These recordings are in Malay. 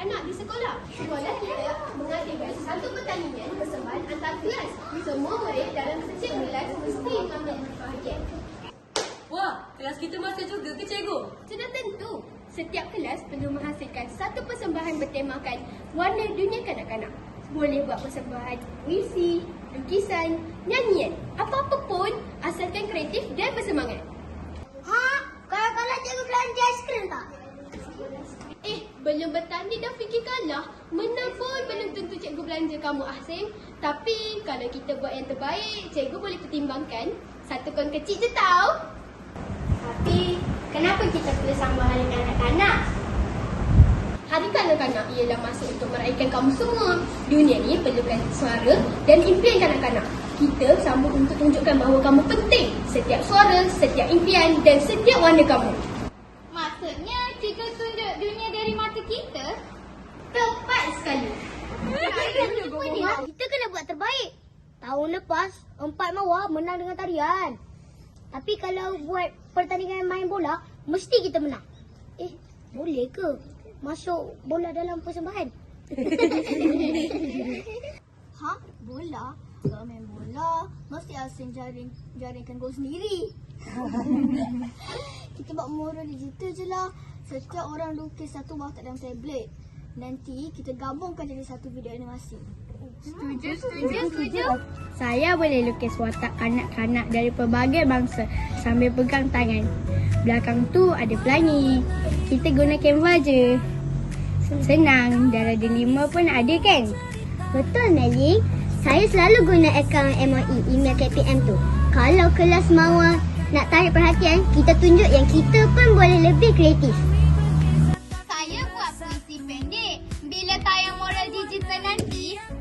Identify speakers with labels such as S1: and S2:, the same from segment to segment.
S1: kanak-kanak di sekolah. Sekolah kita mengadakan satu pertandingan persembahan antar kelas. Semua murid dalam setiap kelas mesti mengambil bahagian.
S2: Wah, kelas kita masih juga ke cikgu?
S1: Sudah tentu, setiap kelas perlu menghasilkan satu persembahan bertemakan warna dunia kanak-kanak. Boleh buat persembahan puisi, lukisan, nyanyian, apa-apa pun asalkan kreatif dan bersemangat.
S3: Ha? Kalau-kalau cikgu belanja aiskrim tak?
S1: Eh, belum bertanding dah fikir kalah. Menang pun belum tentu cikgu belanja kamu Ahsin. Tapi kalau kita buat yang terbaik, cikgu boleh pertimbangkan. Satu kon kecil je tau.
S3: Tapi, kenapa kita perlu sambung hari kanak-kanak?
S1: Hari kanak-kanak ialah masa untuk meraihkan kamu semua. Dunia ni perlukan suara dan impian kanak-kanak. Kita sambung untuk tunjukkan bahawa kamu penting. Setiap suara, setiap impian dan setiap warna kamu.
S3: Maksudnya, kita tunjuk dunia dari mata kita?
S1: Tepat sekali.
S3: Kita kena buat terbaik. Tahun lepas, empat mawar menang dengan tarian. Tapi kalau buat pertandingan main bola, mesti kita menang. Eh, boleh ke masuk bola dalam persembahan? ha? Bola? Kalau main bola, mesti asing jaring jaringkan gol sendiri. kita buat moral digital je lah. Setiap orang lukis satu watak dalam tablet. Nanti kita gabungkan jadi satu video animasi. Setuju, setuju, setuju.
S4: Saya boleh lukis watak kanak-kanak dari pelbagai bangsa sambil pegang tangan. Belakang tu ada pelangi. Kita guna Canva je. Senang, dah ada lima pun ada kan?
S3: Betul Melly. Saya selalu guna akaun MOE, email KPM tu. Kalau kelas mahu nak tarik perhatian, kita tunjuk yang kita pun boleh lebih kreatif.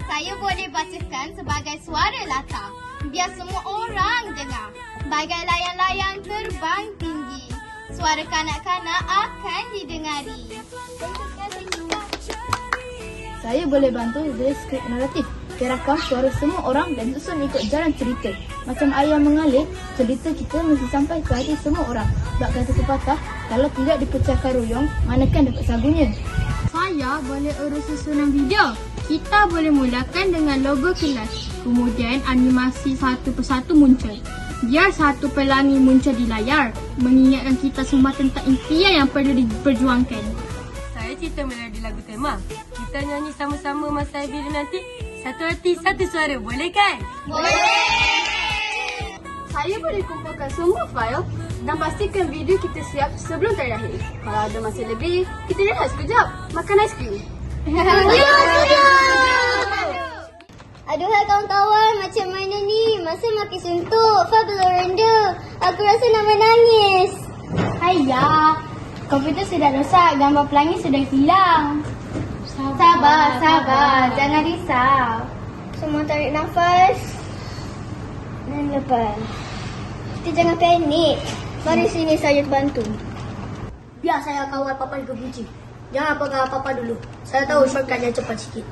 S3: Saya boleh bacakan sebagai suara latar. Biar semua orang dengar. Bagai layang-layang terbang tinggi. Suara kanak-kanak akan didengari.
S4: Saya boleh bantu dari skrip naratif. Gerakkan suara semua orang dan susun ikut jalan cerita. Macam ayam mengalir, cerita kita mesti sampai ke hati semua orang. Bak kata pepatah, kalau tidak dipecahkan ruyung, manakan dapat sagunya. Saya boleh urus susunan video. Kita boleh mulakan dengan logo kelas. Kemudian animasi satu persatu muncul. Biar satu pelangi muncul di layar. Mengingatkan kita semua tentang impian yang perlu diperjuangkan.
S2: Saya cerita melodi lagu tema. Kita nyanyi sama-sama masa video nanti. Satu hati, satu suara. Boleh kan?
S1: Saya boleh kumpulkan semua fail dan pastikan video kita siap sebelum tarikh akhir. Kalau ada masa lebih, kita rehat sekejap. Makan aiskrim.
S3: Aduhai kawan-kawan, macam mana ni? Masa makin suntuk, Fah belum renda. Aku rasa nak menangis.
S4: Ayah, komputer sudah rosak, gambar pelangi sudah hilang. Sabar, sabar, jangan risau.
S3: Semua tarik nafas. Dan lepas. Kita jangan panik. Mari sini saya bantu. Biar saya kawal papa ke buci. Jangan pegang papa dulu. Saya tahu shortcut yang cepat sikit.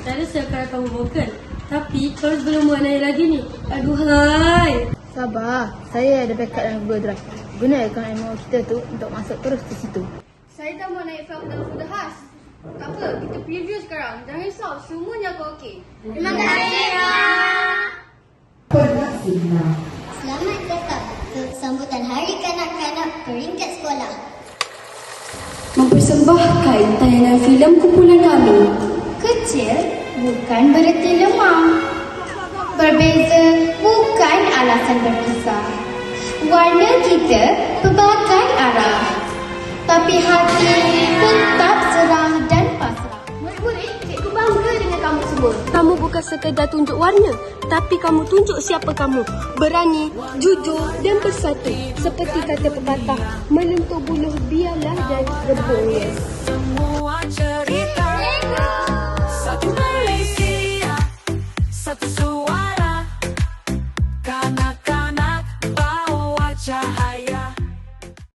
S2: Saya rasa akan kamu vokal. Tapi kalau sebelum buat naik lagi ni. Aduhai.
S4: Sabar, saya ada backup dalam Google Drive. Guna akaun MO kita tu untuk masuk terus ke situ.
S1: Saya dah mau naik file dalam folder khas. Tak apa, kita preview sekarang. Jangan risau, semuanya akan okey.
S3: Terima kasih, Selamat datang ke sambutan Hari Kanak-Kanak Peringkat Sekolah.
S5: mempersembahkan tayangan filem kumpulan kami.
S4: Kecil bukan berarti lemah. Berbeza bukan alasan berpisah. Warna kita pelbagai arah. Tapi hati
S1: dengan
S2: kamu bukan sekedar tunjuk warna. Tapi kamu tunjuk siapa kamu. Berani, jujur dan bersatu.
S1: Seperti kata pepatah, menentu buluh biarlah dan rebus.
S6: Semua cerita